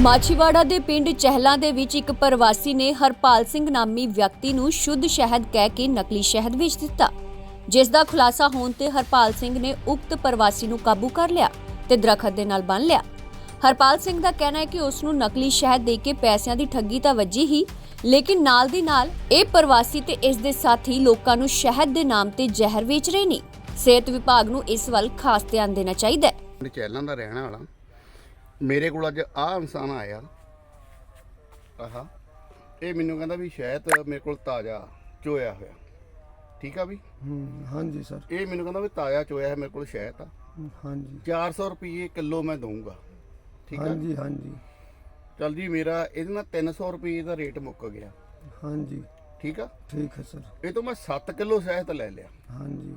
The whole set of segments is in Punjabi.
ਮਾਛੀਵਾੜਾ ਦੇ ਪਿੰਡ ਚਹਿਲਾ ਦੇ ਵਿੱਚ ਇੱਕ ਪ੍ਰਵਾਸੀ ਨੇ ਹਰਪਾਲ ਸਿੰਘ ਨਾਮੀ ਵਿਅਕਤੀ ਨੂੰ ਸ਼ੁੱਧ ਸ਼ਹਿਦ ਕਹਿ ਕੇ ਨਕਲੀ ਸ਼ਹਿਦ ਵੇਚ ਦਿੱਤਾ। ਜਿਸ ਦਾ ਖੁਲਾਸਾ ਹੋਣ ਤੇ ਹਰਪਾਲ ਸਿੰਘ ਨੇ ਉਕਤ ਪ੍ਰਵਾਸੀ ਨੂੰ ਕਾਬੂ ਕਰ ਲਿਆ ਤੇ ਦਰਖਤ ਦੇ ਨਾਲ ਬੰਨ੍ਹ ਲਿਆ। ਹਰਪਾਲ ਸਿੰਘ ਦਾ ਕਹਿਣਾ ਹੈ ਕਿ ਉਸ ਨੂੰ ਨਕਲੀ ਸ਼ਹਿਦ ਦੇ ਕੇ ਪੈਸਿਆਂ ਦੀ ਠੱਗੀ ਤਾਂ ਵੱਜੀ ਹੀ, ਲੇਕਿਨ ਨਾਲ ਦੀ ਨਾਲ ਇਹ ਪ੍ਰਵਾਸੀ ਤੇ ਇਸ ਦੇ ਸਾਥੀ ਲੋਕਾਂ ਨੂੰ ਸ਼ਹਿਦ ਦੇ ਨਾਮ ਤੇ ਜ਼ਹਿਰ ਵੇਚ ਰਹੇ ਨੇ। ਸਿਹਤ ਵਿਭਾਗ ਨੂੰ ਇਸ ਵੱਲ ਖਾਸ ਧਿਆਨ ਦੇਣਾ ਚਾਹੀਦਾ ਹੈ। ਚੈਲਾਂ ਦਾ ਰਹਿਣ ਵਾਲਾ। ਮੇਰੇ ਕੋਲ ਅੱਜ ਆਹ ਇਨਸਾਨ ਆਇਆ। ਆਹਾ। ਇਹ ਮੈਨੂੰ ਕਹਿੰਦਾ ਵੀ ਸ਼ਹਿਦ ਮੇਰੇ ਕੋਲ ਤਾਜ਼ਾ ਚੋਇਆ ਹੋਇਆ। ਠੀਕ ਆ ਵੀ? ਹੂੰ ਹਾਂਜੀ ਸਰ। ਇਹ ਮੈਨੂੰ ਕਹਿੰਦਾ ਵੀ ਤਾਜ਼ਾ ਚੋਇਆ ਹੈ ਮੇਰੇ ਕੋਲ ਸ਼ਹਿਦ ਆ। ਹਾਂਜੀ। 400 ਰੁਪਏ ਕਿਲੋ ਮੈਂ ਦਊਂਗਾ। ਠੀਕ ਆ? ਹਾਂਜੀ ਹਾਂਜੀ। ਚੱਲ ਜੀ ਮੇਰਾ ਇਹਦੇ ਨਾਲ 300 ਰੁਪਏ ਦਾ ਰੇਟ ਮੁੱਕ ਗਿਆ। ਹਾਂਜੀ। ਠੀਕ ਆ? ਠੀਕ ਹੈ ਸਰ। ਇਹ ਤੋਂ ਮੈਂ 7 ਕਿਲੋ ਸ਼ਹਿਦ ਲੈ ਲਿਆ। ਹਾਂਜੀ।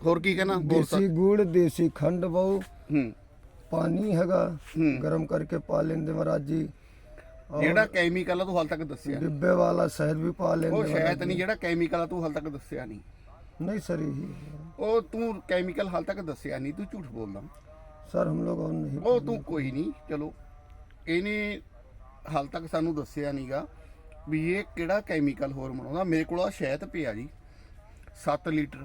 ਹੋਰ ਕੀ ਕਹਿੰਦਾ ਬੋਲ ਸਕ- ਦੇਸੀ ਗੁੜ ਦੇਸੀ ਖੰਡ ਬਹੁ ਹੂੰ ਪਾਣੀ ਹੈਗਾ ਹੂੰ। ਗਰਮ ਕਰਕੇ ਪਾ ਲੈਂਦੇ ਮਹਾਰਾਜ ਜੀ ਔਰ ਜਿਹੜਾ ਕੈਮੀਕਲ ਆ ਤੂੰ ਹਾਲ ਤੱਕ ਦੱਸਿਆ ਨੀ। ਡਿੱਬੇ ਵਾਲਾ ਸ਼ਹਿਦ ਵੀ ਪਾ ਲੈਂਦੇ ਉਹ ਮਹਾਰਾਜ ਸ਼ਹਿਦ ਨਹੀਂ ਜਿਹੜਾ ਕੈਮੀਕਲ ਆ ਤੂੰ ਹਾਲ ਤੱਕ ਦੱਸਿਆ ਨਹੀਂ जी। नहीं सर यही है। ਉਹ ਤੂੰ ਕੈਮੀਕਲ ਹਾਲ ਤੱਕ ਦੱਸਿਆ ਨਹੀਂ ਤੂੰ ਝੂਠ ਬੋਲਦਾ सर हम लोग और नहीं ਉਹ ਤੂੰ ਕੋਈ ਨਹੀਂ ਚਲੋ ਇਹਨੇ ਹਾਲ ਤੱਕ ਸਾਨੂੰ ਦੱਸਿਆ ਨਹੀਂਗਾ ਵੀ ਇਹ ਕਿਹੜਾ ਕੈਮੀਕਲ ਹੋਰ ਬਣਾਉਂਦਾ ਮੇਰੇ ਕੋਲ ਆ ਸ਼ਹਿਦ ਪਿਆ ਜੀ 7 ਲੀਟਰ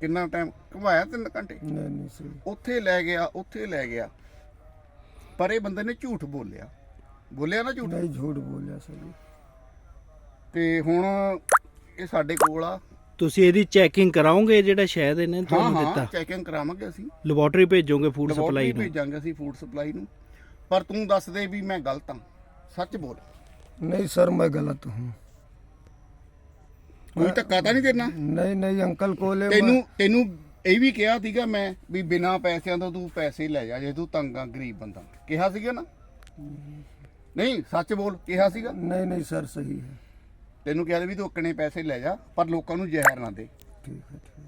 ਕਿੰਨਾ ਟਾਈਮ ਘੁਮਾਇਆ 3 ਘੰਟੇ? ਨਹੀਂ ਨਹੀਂ ਸੀ। ਉੱਥੇ ਲੈ ਗਿਆ ਉੱਥੇ ਲੈ ਗਿਆ। ਪਰ ਇਹ ਬੰਦੇ ਨੇ ਝੂਠ ਬੋਲਿਆ। ਬੋਲਿਆ ਨਾ ਝੂਠ? ਨਹੀਂ ਝੂਠ ਬੋਲਿਆ ਸਰ ਤੇ ਹੁਣ ਇਹ ਸਾਡੇ ਕੋਲ ਆ। ਤੁਸੀਂ ਇਹਦੀ ਚੈਕਿੰਗ ਕਰਾਓਗੇ ਜਿਹੜਾ ਸ਼ਾਇਦ ਇਹਨੇ ਹਾਂ ਤੁਹਾਨੂੰ ਹਾਂ ਚੈਕਿੰਗ ਕਰਾਵਾਂਗੇ ਅਸੀਂ। ਲੈਬੋਰਟਰੀ ਭੇਜੋਗੇ ਫੂਡ ਸਪਲਾਈ ਨੂੰ? ਭੇਜਾਂਗੇ ਅਸੀਂ ਫੂਡ ਸਪਲਾਈ ਨੂੰ। ਪਰ ਤੂੰ ਦੱਸ ਦੇ ਵੀ ਮੈਂ ਗਲਤ ਹਾਂ। ਸੱਚ ਬੋਲ। ਨਹੀਂ ਸਰ ਮੈਂ ਗਲਤ ਹਾਂ। ਕੋਈ ਧੱਕਾ ਤਾਂ ਨਹੀਂ ਦੇਣਾ। ਨਹੀਂ ਨਹੀਂ ਅੰਕਲ ਕੋਲੇ ਤੈਨੂੰ ਤੈਨੂੰ ਇਹ ਵੀ ਕਿਹਾ ਸੀਗਾ ਮੈਂ ਵੀ ਬਿਨਾ ਪੈਸਿਆਂ ਤੋਂ ਤੂੰ ਪੈਸੇ ਲੈ ਜਾ ਜੇ ਤੂੰ ਤੰਗਾ ਗਰੀਬ ਬੰਦਾ। ਕਿਹਾ ਸੀਗਾ ਨਾ? ਨਹੀਂ ਸੱਚ ਬੋਲ ਕਿਹਾ ਸੀਗਾ? ਨਹੀਂ ਨਹੀਂ ਸਰ ਸਹੀ ਹੈ। ਤੈਨੂੰ ਕਿਹਾ ਵੀ ਤੂੰ ਅੱਕਣੇ ਪੈਸੇ ਲੈ ਜਾ ਪਰ ਲੋਕਾਂ ਨੂੰ ਜ਼ਹਿਰ ਨਾ ਦੇ।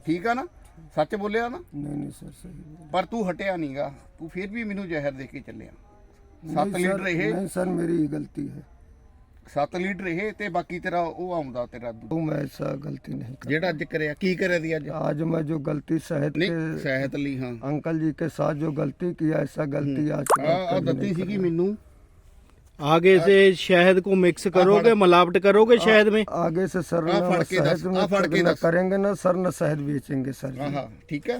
ਠੀਕ ਹੈ ਆ ਨਾ? ਸੱਚ ਬੋਲਿਆ ਨਾ? ਨਹੀਂ ਨਹੀਂ ਸਰ ਸਹੀ ਪਰ ਤੂੰ ਹਟਿਆ ਨਹੀਂਗਾ ਤੂੰ ਫਿਰ ਵੀ ਮੈਨੂੰ ਜ਼ਹਿਰ ਦੇ ਕੇ ਚੱਲਿਆ। ਸੱਤ ਲੀਟਰ ਇਹ ਨਹੀਂ ਸਰ ਮੇਰੀ ਗਲਤੀ ਹੈ। 7 ਲੀਟਰ ਇਹ ਤੇ ਬਾਕੀ ਤੇਰਾ ਉਹ ਆਉਂਦਾ ਤੇਰਾ ਦੁੱਧ। तो मैं ऐसा गलती नहीं कर ਜਿਹੜਾ ਅੱਜ ਕਰਿਆ ਕੀ ਕਰਿਆ ਦੀ ਅੱਜ आज मैं जो गलती शहद ਨਹੀਂ के ਸਹਿਤ ਲਈ ਹਾਂ अंकल जी के साथ जो गलती किया ऐसा गलती आज के ਆ बाद ਆ कभी ਦਿੱਤੀ नहीं ਸੀਗੀ करूंगा। ਮੈਨੂੰ आगे से शहद को मिक्स करोगे मिलावट करोगे शहद में आगे से सर आ, न फड़ के शहद दस, में आ, फड़ के न दस। करेंगे ना सर न शहद बेचेंगे सर जी ਹਾਂ ਹਾਂ ਠੀਕ ਹੈ